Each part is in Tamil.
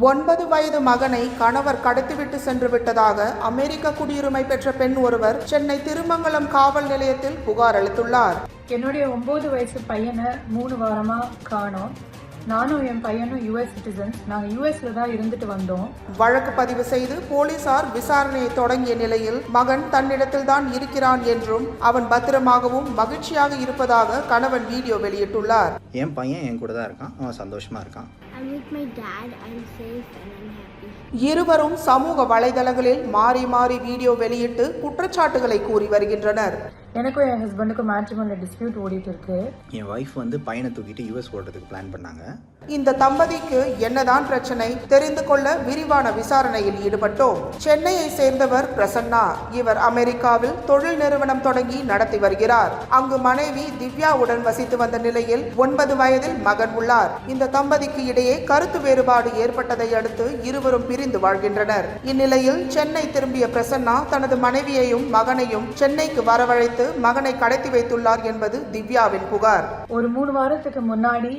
ஒன்பது வயது மகனை கணவர் கடத்திவிட்டு சென்று விட்டதாக அமெரிக்க குடியுரிமை பெற்ற பெண் ஒருவர் சென்னை திருமங்கலம் காவல் நிலையத்தில் புகார் அளித்துள்ளார். என்னுடைய ஒம்பது வயசு பையனை மூணு வாரமா காணோம். நானும் என் பையனும் யூஎஸ் சிட்டிசன்ஸ் நாங்கள் யூஎஸ்ல தான் இருந்துட்டு வந்தோம். வழக்கு பதிவு செய்து போலீசார் விசாரணையை தொடங்கிய நிலையில் மகன் தன்னிடத்தில் தான் இருக்கிறான் என்றும் அவன் பத்திரமாகவும் மகிழ்ச்சியாக இருப்பதாக கணவன் வீடியோ வெளியிட்டுள்ளார். என் பையன் என் கூட தான் இருக்கான். அவன் சந்தோஷமா இருக்கான். I'm with my dad. I'm safe and I'm happy. இருவரும் சமூக வலைதளங்களில் மாறி மாறி வீடியோ வெளியிட்டு குற்றச்சாட்டுகளை கூறி வருகின்றனர். எனக்கும் என் ஹஸ்பண்டுக்கும் மேட்ரிமோனில் டிஸ்பியூட் ஓடிட்டு இருக்கு என் ஒய்ஃப் வந்து பையனை தூக்கிட்டு யூஎஸ் ஓடுறதுக்கு பிளான் பண்ணாங்க. இந்த தம்பதிக்கு என்னதான் பிரச்சனை தெரிந்து கொள்ள விரிவான விசாரணையில் ஈடுபட்டோம். சென்னையை சேர்ந்தவர் பிரசன்னா. இவர் அமெரிக்காவில் தொழில் நிறுவனம் தொடங்கி நடத்தி வருகிறார். அங்கு மனைவி திவ்யாவுடன் வசித்து வந்த நிலையில் ஒன்பது வயதில் மகன் உள்ளார். இந்த தம்பதிக்கு இடையே கருத்து வேறுபாடு ஏற்பட்டதை அடுத்து இருவரும் பிரிந்து வாழ்கின்றனர். இந்நிலையில் சென்னை திரும்பிய பிரசன்னா தனது மனைவியையும் மகனையும் சென்னைக்கு வரவழைத்து மகனை கடத்தி வைத்துள்ளார் என்பது திவ்யாவின் புகார். ஒரு மூணு வாரத்துக்கு முன்னாடி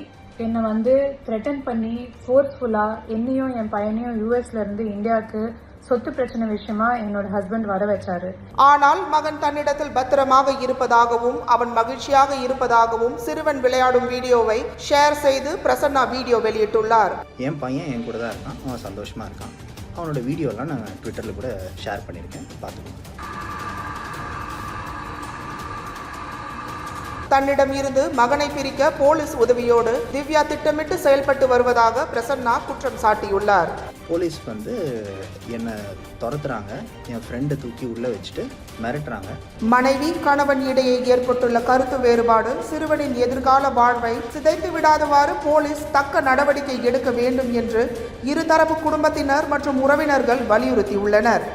என்னை வந்து த்ரெட்டன் பண்ணி ஃபோர்ஸ்ஃபுல்லாக என்னையும் என் பையனையும் யூஎஸ்ல இருந்து இந்தியாவுக்கு சொத்து பிரச்சனை விஷயமா என்னோட ஹஸ்பண்ட் வர வச்சாரு. ஆனால் மகன் தன்னிடத்தில் பத்திரமாக இருப்பதாகவும் அவன் மகிழ்ச்சியாக இருப்பதாகவும் சிறுவன் விளையாடும் வீடியோவை ஷேர் செய்து பிரசன்னா வீடியோ வெளியிட்டுள்ளார். என் பையன் என் கூட தான் இருக்கான். அவன் சந்தோஷமா இருக்கான். அவனோட வீடியோலாம் நான் ட்விட்டரில் கூட ஷேர் பண்ணியிருக்கேன். பார்த்துக்கோங்க. தன்னிடம் இருந்து மகனை பிரிக்க போலீஸ் உதவியோடு திவ்யா திட்டமிட்டு செயல்பட்டு வருவதாக பிரசன்னா குற்றம் சாட்டியுள்ளார். போலீஸ் வந்து என்னை துரத்துறாங்க. என் ஃப்ரெண்டை தூக்கி உள்ளே வச்சுட்டு மிரட்டுறாங்க. மனைவி கணவன் இடையே ஏற்பட்டுள்ள கருத்து வேறுபாடு சிறுவனின் எதிர்கால வாழ்வை சிதைத்து விடாதவாறு போலீஸ் தக்க நடவடிக்கை எடுக்க வேண்டும் என்று இருதரப்பு குடும்பத்தினர் மற்றும் உறவினர்கள் வலியுறுத்தியுள்ளனர்.